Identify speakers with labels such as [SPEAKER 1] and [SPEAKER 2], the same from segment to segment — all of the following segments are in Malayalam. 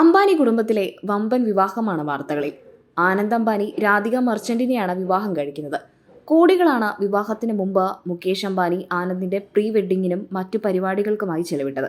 [SPEAKER 1] അംബാനി കുടുംബത്തിലെ വമ്പൻ വിവാഹമാണ് വാർത്തകളിൽ. ആനന്ദ് അംബാനി രാധിക മർച്ചന്റിനെയാണ് വിവാഹം കഴിക്കുന്നത്. കോടികളാണ് വിവാഹത്തിന് മുമ്പ് മുകേഷ് അംബാനി ആനന്ദിന്റെ പ്രീ വെഡിങ്ങിനും മറ്റു പരിപാടികൾക്കുമായി ചെലവിട്ടത്.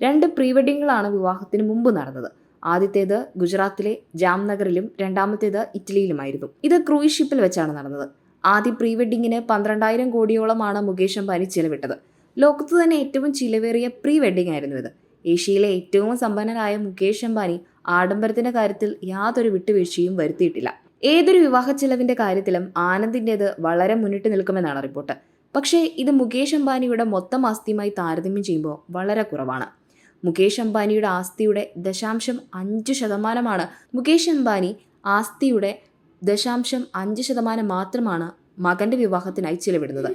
[SPEAKER 1] രണ്ട് പ്രീ വെഡിങ്ങുകളാണ് വിവാഹത്തിന് മുമ്പ് നടന്നത്. ആദ്യത്തേത് ഗുജറാത്തിലെ ജാംനഗറിലും രണ്ടാമത്തേത് ഇറ്റലിയിലുമായിരുന്നു. ഇത് ക്രൂയിസ് ഷിപ്പിൽ വെച്ചാണ് നടന്നത്. ആദ്യ പ്രീ വെഡിങ്ങിന് പന്ത്രണ്ടായിരം കോടിയോളമാണ് മുകേഷ് അംബാനി ചെലവിട്ടത്. ലോകത്ത് തന്നെ ഏറ്റവും ചിലവേറിയ പ്രീ വെഡിങ് ആയിരുന്നു ഇത്. ഏഷ്യയിലെ ഏറ്റവും സമ്പന്നനായ മുകേഷ് അംബാനി ആഡംബരത്തിന്റെ കാര്യത്തിൽ യാതൊരു വിട്ടുവീഴ്ചയും വരുത്തിയിട്ടില്ല. ഏതൊരു വിവാഹ ചെലവിന്റെ കാര്യത്തിലും ആനന്ദിന്റേത് വളരെ മുന്നിട്ട് നിൽക്കുമെന്നാണ് റിപ്പോർട്ട്. പക്ഷേ ഇത് മുകേഷ് അംബാനിയുടെ മൊത്തം ആസ്തിയുമായി താരതമ്യം ചെയ്യുമ്പോൾ വളരെ കുറവാണ്. മുകേഷ് അംബാനിയുടെ ആസ്തിയുടെ ദശാംശം അഞ്ച് ശതമാനമാണ് മുകേഷ് അംബാനി ആസ്തിയുടെ ദശാംശം അഞ്ച് ശതമാനം മാത്രമാണ് മകന്റെ വിവാഹത്തിനായി ചിലവിടുന്നത്.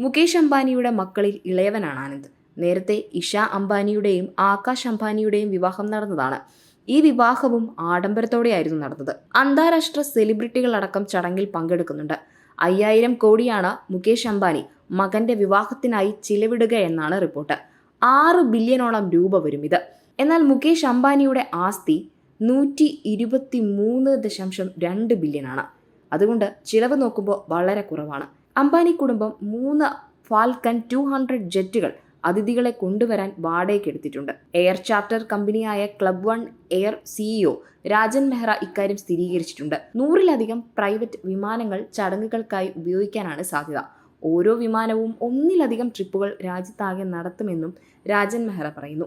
[SPEAKER 1] മുകേഷ് അംബാനിയുടെ മക്കളിൽ ഇളയവനാണ് ആനന്ദ്. നേരത്തെ ഇഷ അംബാനിയുടെയും ആകാശ് അംബാനിയുടെയും വിവാഹം നടന്നതാണ്. ഈ വിവാഹവും ആഡംബരത്തോടെയായിരുന്നു നടന്നത്. അന്താരാഷ്ട്ര സെലിബ്രിറ്റികളടക്കം ചടങ്ങിൽ പങ്കെടുക്കുന്നുണ്ട്. അയ്യായിരം കോടിയാണ് മുകേഷ് അംബാനി മകന്റെ വിവാഹത്തിനായി ചിലവിടുക എന്നാണ് റിപ്പോർട്ട്. ആറ് ബില്യണോളം രൂപ വരും ഇത്. എന്നാൽ മുകേഷ് അംബാനിയുടെ ആസ്തി നൂറ്റി ഇരുപത്തി മൂന്ന് ദശാംശം രണ്ട് ബില്യണാണ്. അതുകൊണ്ട് ചിലവ് നോക്കുമ്പോൾ വളരെ കുറവാണ്. അംബാനി കുടുംബം മൂന്ന് ഫാൽക്കൺ ടു ഹൺഡ്രഡ് ജെറ്റുകൾ അതിഥികളെ കൊണ്ടുവരാൻ വാടകയ്ക്കെടുത്തിട്ടുണ്ട് എയർ ചാർട്ടർ കമ്പനിയായ club one air CEO Rajan Mehra ഇക്കാര്യം സ്ഥിരീകരിച്ചിട്ടുണ്ട്. നൂറിലധികം പ്രൈവറ്റ് വിമാനങ്ങൾ ചടങ്ങുകൾക്കായി ഉപയോഗിക്കാനാണ് സാധ്യത. ഓരോ വിമാനവും ഒന്നിലധികം ട്രിപ്പുകൾ രാജ്യത്താകെ നടത്തുമെന്നും രാജൻ മെഹ്റ പറയുന്നു.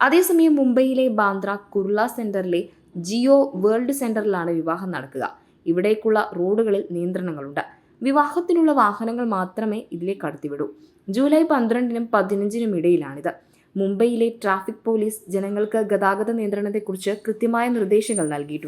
[SPEAKER 1] അതേസമയം മുംബൈയിലെ ബാന്ദ്ര കുർള സെന്ററിലെ ജിയോ വേൾഡ് സെന്ററിലാണ് വിവാഹം നടക്കുക. ഇവിടേക്കുള്ള റോഡുകളിൽ നിയന്ത്രണങ്ങളുണ്ട്. വിവാഹത്തിനുള്ള വാഹനങ്ങൾ മാത്രമേ ഇതിലേക്ക് കടത്തിവിടൂ. ജൂലൈ പന്ത്രണ്ടിനും പതിനഞ്ചിനും ഇടയിലാണിത്. മുംബൈയിലെ ട്രാഫിക് പോലീസ് ജനങ്ങൾക്ക് ഗതാഗത നിയന്ത്രണത്തെക്കുറിച്ച് കൃത്യമായ നിർദ്ദേശങ്ങൾ നൽകിയിട്ടുണ്ട്.